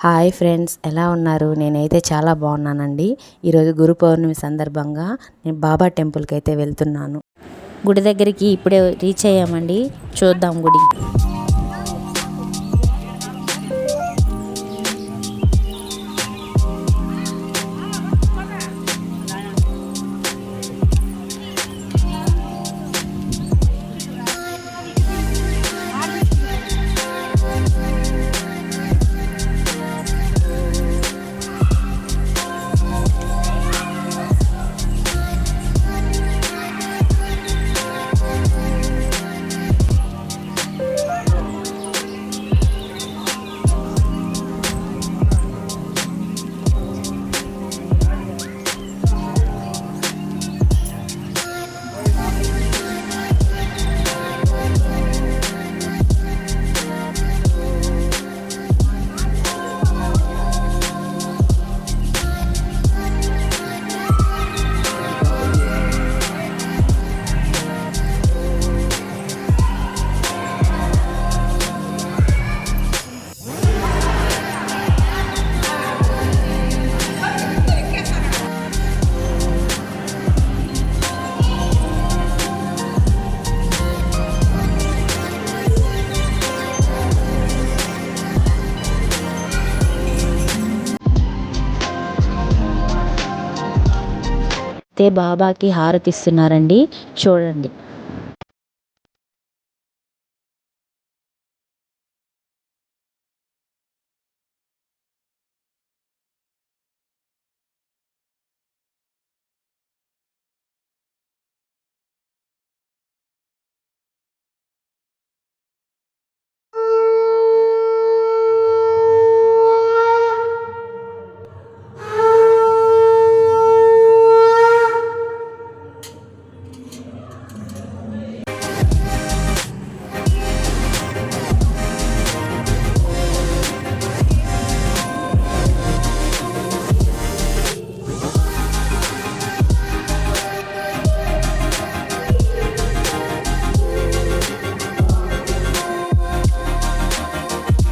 Hi friends ఎలా ఉన్నారు? నేనైతే చాలా బాగున్నానండి. ఈరోజు గురు పౌర్ణమి సందర్భంగా నేను బాబా టెంపుల్కి అయితే వెళ్తున్నాను. గుడి దగ్గరికి ఇప్పుడే రీచ్ అయ్యామండి. చూద్దాం గుడి. బాబాకి హారతి ఇస్తున్నారండి చూడండి.